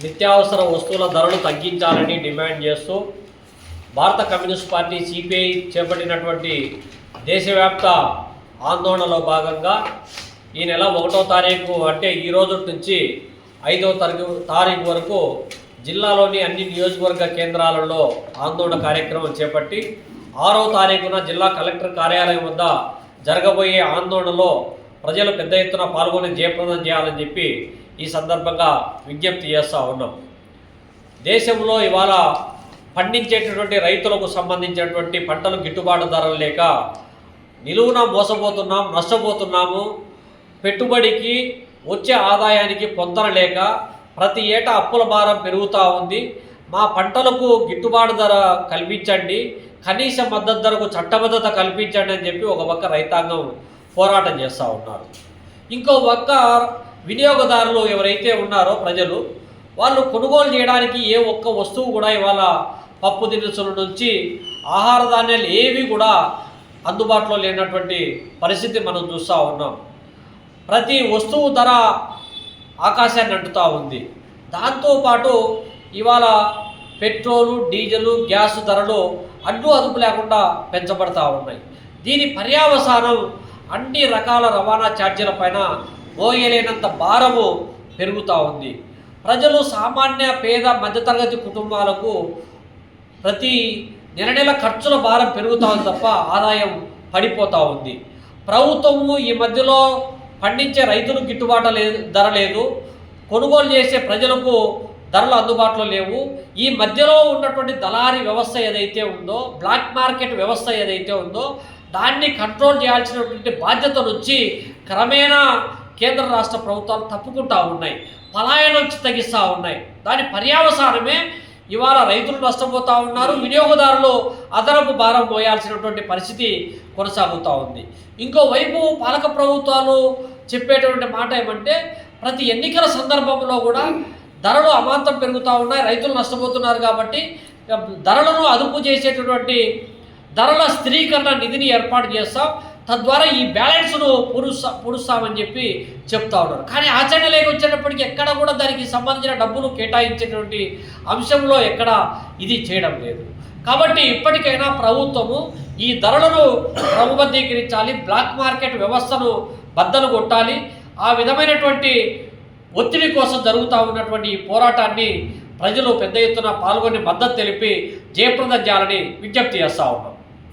నిత్యావసర వస్తువుల ధరలు తగ్గించాలని డిమాండ్ చేస్తూ భారత కమ్యూనిస్ట్ పార్టీ సిపిఐ చేపట్టినటువంటి దేశవ్యాప్త ఆందోళనలో భాగంగా ఈ నెల ఒకటో తారీఖు అంటే ఈ రోజు నుంచి ఐదో తారీఖు తారీఖు వరకు జిల్లాలోని అన్ని నియోజకవర్గ కేంద్రాలలో ఆందోళన కార్యక్రమం చేపట్టి ఆరో తారీఖున జిల్లా కలెక్టర్ కార్యాలయం వద్ద జరగబోయే ఆందోళనలో ప్రజలు పెద్ద ఎత్తున పాల్గొని జయప్రదం చేయాలని చెప్పి ఈ సందర్భంగా విజ్ఞప్తి చేస్తూ ఉన్నాం. దేశంలో ఇవాళ పండించేటటువంటి రైతులకు సంబంధించినటువంటి పంటలు గిట్టుబాటు ధరలు లేక నిలువున మోసపోతున్నాం నష్టపోతున్నాము. పెట్టుబడికి వచ్చే ఆదాయానికి పొందన లేక ప్రతి ఏటా అప్పుల భారం పెరుగుతూ ఉంది. మా పంటలకు గిట్టుబాటు ధర కల్పించండి. కనీస మద్దతు ధరకు చట్టబద్ధత కల్పించండి అని చెప్పి ఒక పక్క రైతాంగం పోరాటం చేస్తూ ఉన్నారు. ఇంకో పక్క వినియోగదారులు ఎవరైతే ఉన్నారో ప్రజలు వాళ్ళు కొనుగోలు చేయడానికి ఏ ఒక్క వస్తువు కూడా ఇవాళ పప్పు దినుసుల నుంచి ఆహార ధాన్యాలు ఏవి కూడా అందుబాటులో లేనటువంటి పరిస్థితి మనం చూస్తూ ఉన్నాం. ప్రతి వస్తువు ధర ఆకాశాన్ని అంటుతూ ఉంది. దాంతోపాటు ఇవాళ పెట్రోలు డీజిల్ గ్యాస్ ధరలు అడ్డు అదుపు లేకుండా పెంచబడతా ఉన్నాయి. దీని పర్యావసానం అన్ని రకాల రవాణా ఛార్జీల పైన మోయలేనంత భారము పెరుగుతూ ఉంది. ప్రజలు సామాన్య పేద మధ్యతరగతి కుటుంబాలకు ప్రతి నెల నెల ఖర్చుల భారం పెరుగుతూ ఉంది తప్ప ఆదాయం పడిపోతూ ఉంది. ప్రభుత్వము ఈ మధ్యలో పండించే రైతులకు గిట్టుబాటు లేదు ధర లేదు. కొనుగోలు చేసే ప్రజలకు ధరలు అందుబాటులో లేవు. ఈ మధ్యలో ఉన్నటువంటి దళారీ వ్యవస్థ ఏదైతే ఉందో బ్లాక్ మార్కెట్ వ్యవస్థ ఏదైతే ఉందో దాన్ని కంట్రోల్ చేయాల్సినటువంటి బాధ్యత నుంచి క్రమేణా కేంద్ర రాష్ట్ర ప్రభుత్వాలు తప్పుకుంటా ఉన్నాయి. పలాయన వచ్చి తగ్గిస్తూ ఉన్నాయి. దాని పర్యావసానమే ఇవాళ రైతులు నష్టపోతూ ఉన్నారు. వినియోగదారులు అదనపు భారం పోయాల్సినటువంటి పరిస్థితి కొనసాగుతూ ఉంది. ఇంకోవైపు పాలక ప్రభుత్వాలు చెప్పేటువంటి మాట ఏమంటే ప్రతి ఎన్నికల సందర్భంలో కూడా ధరలు అమాంతం పెరుగుతూ ఉన్నాయి రైతులు నష్టపోతున్నారు కాబట్టి ధరలను అదుపు చేసేటటువంటి ధరల స్థిరీకరణ నిధిని ఏర్పాటు చేస్తాం. తద్వారా ఈ బ్యాలెన్స్ను పురుస్తా పురుస్తామని చెప్పి చెప్తా ఉన్నారు. కానీ ఆచరణలోకి వచ్చేటప్పటికి ఎక్కడ కూడా దానికి సంబంధించిన డబ్బులు కేటాయించేటువంటి అంశంలో ఎక్కడ ఇది చేయడం లేదు. కాబట్టి ఇప్పటికైనా ప్రభుత్వము ఈ ధరలను క్రమబద్ధీకరించాలి బ్లాక్ మార్కెట్ వ్యవస్థను బద్దలు కొట్టాలి ఆ విధమైనటువంటి ఒత్తిడి కోసం జరుగుతూ ఉన్నటువంటి ఈ పోరాటాన్ని ప్రజలు పెద్ద ఎత్తున పాల్గొని మద్దతు తెలిపి జయప్రదం చేయాలని విజ్ఞప్తి చేస్తూ ఉన్నారు